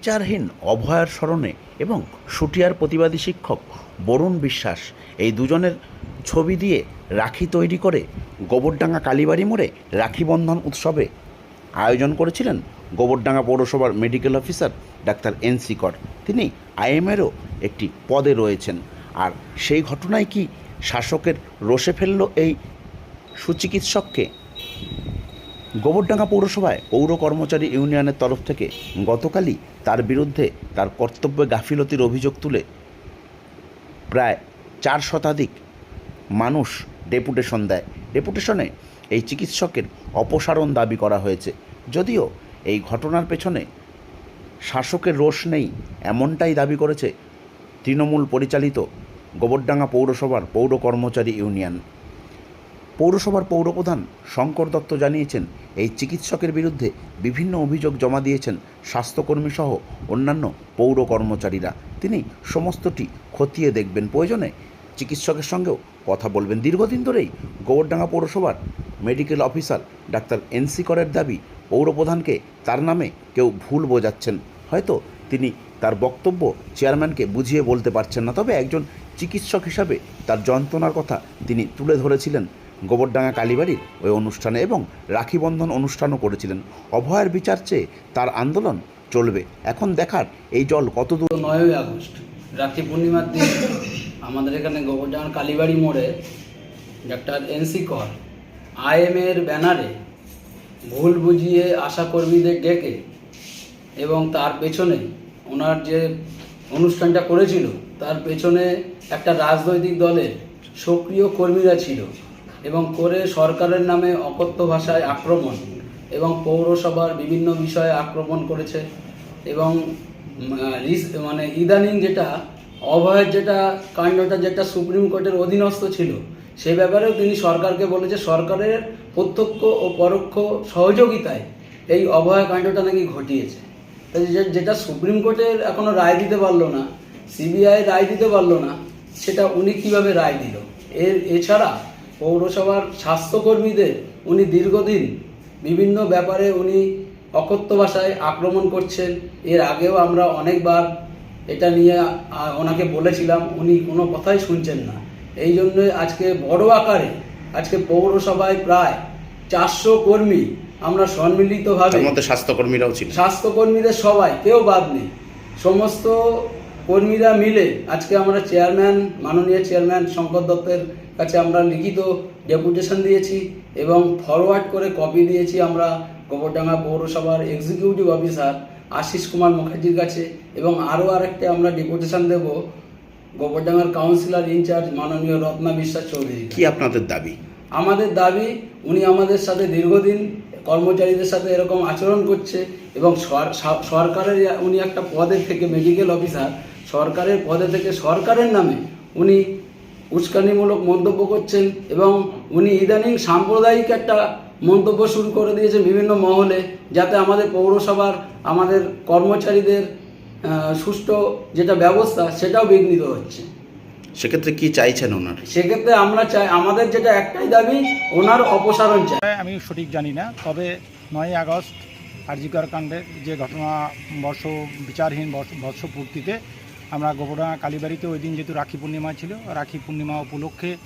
বিচারহীন অভয়ার স্মরণে এবং সুটিয়ার প্রতিবাদী শিক্ষক বরুণ বিশ্বাস এই দুজনের ছবি দিয়ে রাখি তৈরি করে গোবরডাঙ্গা কালীবাড়ি মোড়ে রাখি বন্ধন উৎসবে আয়োজন করেছিলেন গোবরডাঙ্গা পৌরসভার medical officer doctor N C Kar. তিনি আইএমএরও একটি পদে রয়েছেন। আর সেই ঘটনায় কি শাসকের রোষে ফেলল এই সুচিকিৎসককে? গোবরডাঙ্গা পৌরসভায় পৌর কর্মচারী ইউনিয়নের তরফ থেকে গতকালই তার বিরুদ্ধে তার কর্তব্যে গাফিলতির অভিযোগ তুলে প্রায় চার শতাধিক মানুষ ডেপুটেশন দেয়। ডেপুটেশনে এই চিকিৎসকের অপসারণ দাবি করা হয়েছে। যদিও এই ঘটনার পেছনে শাসকের রোষ নেই এমনটাই দাবি করেছে তৃণমূল পরিচালিত গোবরডাঙ্গা পৌরসভার পৌর কর্মচারী ইউনিয়ন। পৌরসভার পৌরপ্রধান শঙ্কর দত্ত জানিয়েছেন, এই চিকিৎসকের বিরুদ্ধে বিভিন্ন অভিযোগ জমা দিয়েছেন স্বাস্থ্যকর্মী সহ অন্যান্য পৌর কর্মচারীরা। তিনি সমস্তটি খতিয়ে দেখবেন প্রয়োজনে। চিকিৎসকের সঙ্গেও কথা বলবেন। দীর্ঘদিন ধরেই গোবরডাঙ্গা পৌরসভার মেডিকেল অফিসার ডাক্তার এনসি করের দাবি, পৌরপ্রধানকে তার নামে কেউ ভুল বোঝাচ্ছেন। হয়তো তিনি তার বক্তব্য চেয়ারম্যানকে বুঝিয়ে বলতে পারছেন না, তবে একজন চিকিৎসক হিসাবে তার যন্ত্রণার কথা তিনি তুলে ধরেছিলেন গোবরডাঙ্গা কালীবাড়ির ওই অনুষ্ঠানে এবং রাখি বন্ধন অনুষ্ঠানও করেছিলেন। অভয়ের বিচার চেয়ে তার আন্দোলন চলবে। এখন দেখার এই জল কত দূর? নয়ই আগস্ট, রাখি পূর্ণিমার দিন আমাদের এখানে গোবরডাঙ্গার কালীবাড়ি মোড়ে ডাক্তার এনসি কর আইএমের ব্যানারে ভুল বুঝিয়ে আশা কর্মীদের ডেকে এবং তার পেছনে ওনার যে অনুষ্ঠানটা করেছিল, তার পেছনে একটা রাজনৈতিক দলের সক্রিয় কর্মীরা ছিল। এবং করে সরকারের নামে অকথ্য ভাষায় আক্রমণ এবং পৌরসভার বিভিন্ন বিষয়ে আক্রমণ করেছে এবং মানে ইদানিং যেটা, অভয়ের যেটা কাণ্ডটা যেটা সুপ্রিম কোর্টের অধীনস্থ ছিল, সে ব্যাপারেও তিনি সরকারকে বলেছে সরকারের প্রত্যক্ষ ও পরোক্ষ সহযোগিতায় এই অভয় কাণ্ডটা নাকি ঘটিয়েছে। যেটা সুপ্রিম কোর্টের এখনও রায় দিতে পারল না, সিবিআই রায় দিতে পারল না, সেটা উনি কীভাবে রায় দিল? এর, এছাড়া পৌরসভার স্বাস্থ্যকর্মীদের উনি দীর্ঘদিন বিভিন্ন ব্যাপারে উনি অকথ্য ভাষায় আক্রমণ করছেন। এর আগেও আমরা অনেকবার এটা নিয়ে ওনাকে বলেছিলাম উনি কোনো কথাই শুনছেন না। এই জন্যই আজকে বড় আকারে আজকে পৌরসভায় প্রায় চারশো কর্মী আমরা সম্মিলিতভাবে স্বাস্থ্যকর্মীরাও ছিল স্বাস্থ্যকর্মীদের সবাই কেউ বাদ নেই। সমস্ত কর্মীরা মিলে আজকে আমরা চেয়ারম্যান মাননীয় চেয়ারম্যান শঙ্কর দত্তের কাছে আমরা লিখিত ডেপুটেশন দিয়েছি এবং ফরওয়ার্ড করে কপি দিয়েছি আমরা গোবরডাঙ্গা পৌরসভার এক্সিকিউটিভ অফিসার আশিস কুমার মুখার্জির কাছে এবং আরও আরেকটা আমরা ডেপুটেশন দেব গোবরডাঙ্গার কাউন্সিলর ইনচার্জ মাননীয় রত্না বিশ্বাস চৌধুরী। কি আপনাদের দাবি? আমাদের দাবি উনি আমাদের সাথে দীর্ঘদিন কর্মচারীদের সাথে এরকম আচরণ করছে এবং সরকারের উনি একটা পদে থেকে মেডিকেল অফিসার সরকারের পদে থেকে সরকারের নামে উনি উস্কানিমূলক মন্তব্য করছেন এবং উনি ইদানিং সাম্প্রদায়িক একটা মন্তব্য শুরু করে দিয়েছেন বিভিন্ন মহলে যাতে আমাদের পৌরসভার আমাদের কর্মচারীদের সুষ্ঠু যেটা ব্যবস্থা সেটাও বিঘ্নিত হচ্ছে। সেক্ষেত্রে কি চাইছেন ওনার? সেক্ষেত্রে আমরা চাই আমাদের যেটা একটাই দাবি ওনার অপসারণ চাই। আমি সঠিক জানি না তবে নয় আগস্ট আরজিকর কাণ্ডের যে ঘটনা বর্ষ বিচারহীন বর্ষ বর্ষপূর্তিতে আমরা গোবরডাঙ্গা কালীবাড়িতে ওই দিন যেহেতু রাখি পূর্ণিমা ছিল রাখি পূর্ণিমা উপলক্ষে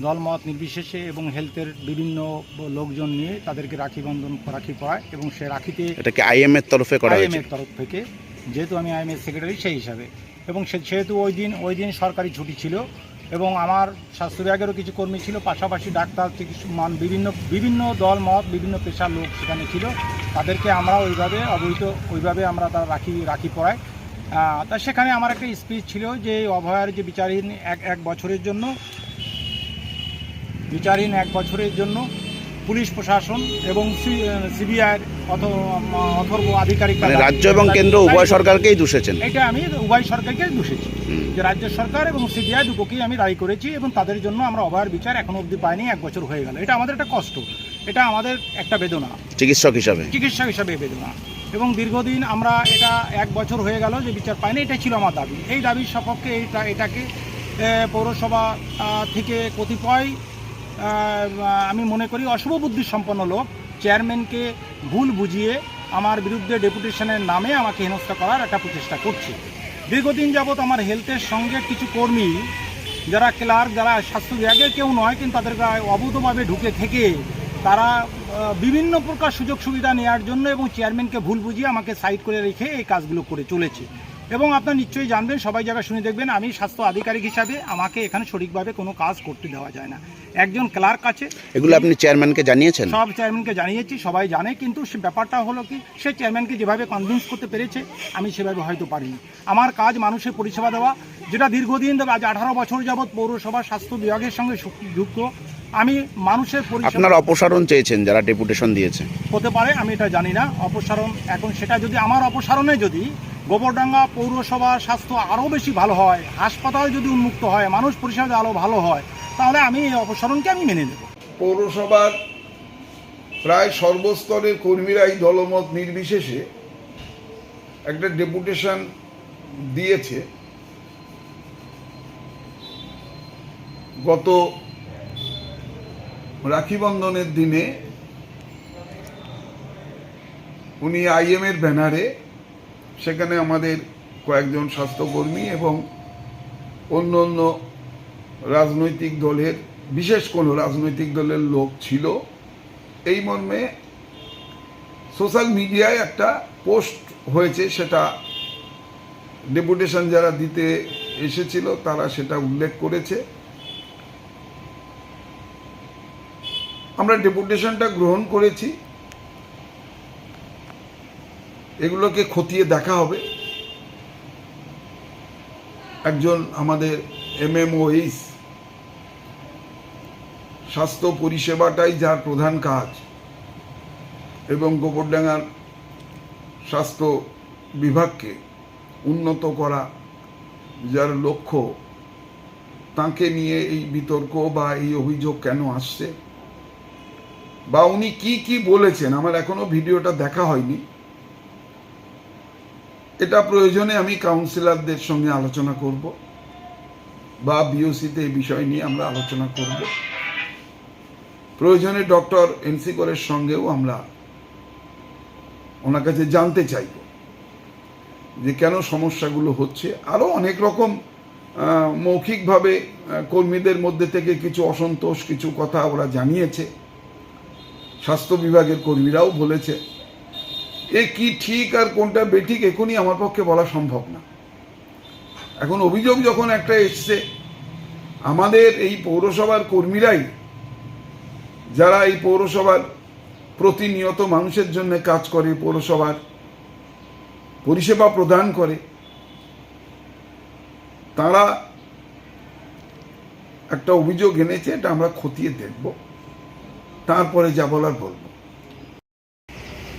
দলমত নির্বিশেষে এবং হেলথের বিভিন্ন লোকজন নিয়ে তাদেরকে রাখি বন্ধন রাখি পড়ায় এবং সে রাখিতে এটাকে আইএম এর তরফে করা হয়েছে। তরফ থেকে যেহেতু আমি আইএমএর সেক্রেটারি সেই হিসাবে। এবং সে- সেহেতু ওই দিন ওই দিন সরকারি ছুটি ছিল এবং আমার স্বাস্থ্য বিভাগেরও কিছু কর্মী ছিল পাশাপাশি ডাক্তার চিকিৎসক মান বিভিন্ন বিভিন্ন দল মত বিভিন্ন পেশার লোক সেখানে ছিল। তাদেরকে আমরা ওইভাবে অবহিত ওইভাবে আমরা তারা রাখি রাখি পড়াই আহ, তা সেখানে আমার একটা স্পিচ ছিল যে অভয়ার যে বিচারহীন এক এক বছরের জন্য বিচারহীন এক বছরের জন্য পুলিশ প্রশাসন এবং সিবিআই অথর্ব আধিকারিক মানে রাজ্য এবং কেন্দ্র উভয় সরকারকেই দূষেছেন। এটা আমি উভয় সরকারকে দূষেছি। যে রাজ্য সরকার এবং সিবিআই দুপক্ষেই আমি দায়ী করেছি এবং তাদের জন্য আমরা অভয়ের বিচার এখনও অবধি পাইনি এক বছর হয়ে গেল। এটা আমাদের একটা কষ্ট। এটা আমাদের একটা বেদনা। চিকিৎসক হিসাবে। চিকিৎসক হিসাবে বেদনা। এবং দীর্ঘদিন আমরা এটা এক বছর হয়ে গেল যে বিচার পাইনি এটা ছিল আমার দাবি। এই দাবির সপক্ষে এইটা, এটাকে পৌরসভা থেকে কতিপয় আমি মনে করি অশুভ বুদ্ধি সম্পন্ন লোক, চেয়ারম্যানকে ভুল বুঝিয়ে আমার বিরুদ্ধে ডেপুটেশনের নামে আমাকে হেনস্থা করার একটা প্রচেষ্টা করছে। দীর্ঘদিন যাবৎ আমার হেলথের সঙ্গে কিছু কর্মী, যারা ক্লার্ক, যারা স্বাস্থ্য বিভাগের কেউ নয়, কিন্তু তাদের অবৈধভাবে ঢুকে থেকে তারা বিভিন্ন প্রকার সুযোগ সুবিধা নেওয়ার জন্য এবং চেয়ারম্যানকে ভুল বুঝিয়ে আমাকে সাইড করে রেখে এই কাজগুলো করে চলেছে। এবং আপনার নিশ্চয়ই জানবেন সবাই জায়গায় শুনে দেখবেন আমি স্বাস্থ্য আধিকারিক হিসাবে আমাকে এখানে সঠিকভাবে কোনো কাজ করতে দেওয়া যায় না। একজন ক্লার্ক আছে এগুলো আপনি চেয়ারম্যানকে জানিয়েছেন? সব চেয়ারম্যানকে জানিয়েছি সবাই জানে কিন্তু সে ব্যাপারটা হলো কি সে চেয়ারম্যানকে যেভাবে কনভিন্স করতে পেরেছে আমি সেভাবে হয়তো পারিনি। আমার কাজ মানুষের পরিষেবা দেওয়া যেটা দীর্ঘদিন ধরে আজ আঠারো বছর যাবৎ পৌরসভা স্বাস্থ্য বিভাগের সঙ্গে যুক্ত আমি মানুষের আপনার অপসারণ চেয়েছেন যারা ডেপুটেশন দিয়েছে। হতে পারে আমি এটা জানি না। অপসারণ এখন সেটা যদি আমার অপসারণে যদি গোবরডাঙ্গা পৌরসভার স্বাস্থ্য আরও বেশি ভালো হয় হাসপাতাল যদি উন্মুক্ত হয় মানুষ পরিষেবা আরও ভালো হয় তাহলে আমি এই অপসারণকে আমি মেনে নেব। পৌরসভার প্রায় সর্বস্তরের কর্মীরাই দলমত নির্বিশেষে একটা ডেপুটেশন দিয়েছে। গত রাখি বন্ধনের দিনে উনি আইএম এর ব্যানারে, সেখানে আমাদের কয়েকজন স্বাস্থ্যকর্মী এবং অন্য অন্য রাজনৈতিক দলের, বিশেষ কোনো রাজনৈতিক দলের লোক ছিল। এই মর্মে সোশ্যাল মিডিয়ায় একটা পোস্ট হয়েছে, সেটা ডেপুটেশন যারা দিতে এসেছিল, তারা সেটা উল্লেখ করেছে। আমরা ডেপুটেশনটা গ্রহণ করেছি। এগুলোকে খতিয়ে দেখা হবে। একজন আমাদের এমএমওইস স্বাস্থ্য পরিষেবাটাই যার প্রধান কাজ এবং গোবরডাঙ্গার স্বাস্থ্য বিভাগকে উন্নত করা যার লক্ষ্য, তাকে নিয়ে এই বিতর্ক বা এই অভিযোগ কেন আসছে? বা উনি কি কি বলেছেন, আমার এখনও ভিডিওটা দেখা হয়নি। এটা প্রয়োজনে আমি কাউন্সিলরদের সঙ্গে আলোচনা করব বা বিওসিতে এই বিষয় নিয়ে আমরা আলোচনা করব। প্রয়োজনে ডক্টর এনসি করের সঙ্গেও আমরা ওনার কাছে জানতে চাইব যে কেন সমস্যাগুলো হচ্ছে। আরও অনেক রকম মৌখিকভাবে কর্মীদের মধ্যে থেকে কিছু অসন্তোষ, কিছু কথা ওরা জানিয়েছে। স্বাস্থ্য বিভাগের কর্মীরাও বলেছে, এ কি ঠিক আর কোনটা বেঠিক এখনই আমার পক্ষে বলা সম্ভব না। এখন অভিযোগ যখন একটা এসছে, আমাদের এই পৌরসভার কর্মীরাই, যারা এই পৌরসভার প্রতিনিয়ত মানুষের জন্য কাজ করে, পৌরসভার পরিষেবা প্রদান করে, তারা একটা অভিযোগ এনেছে, এটা আমরা খতিয়ে দেখব। তারপরে যা বলার বলব।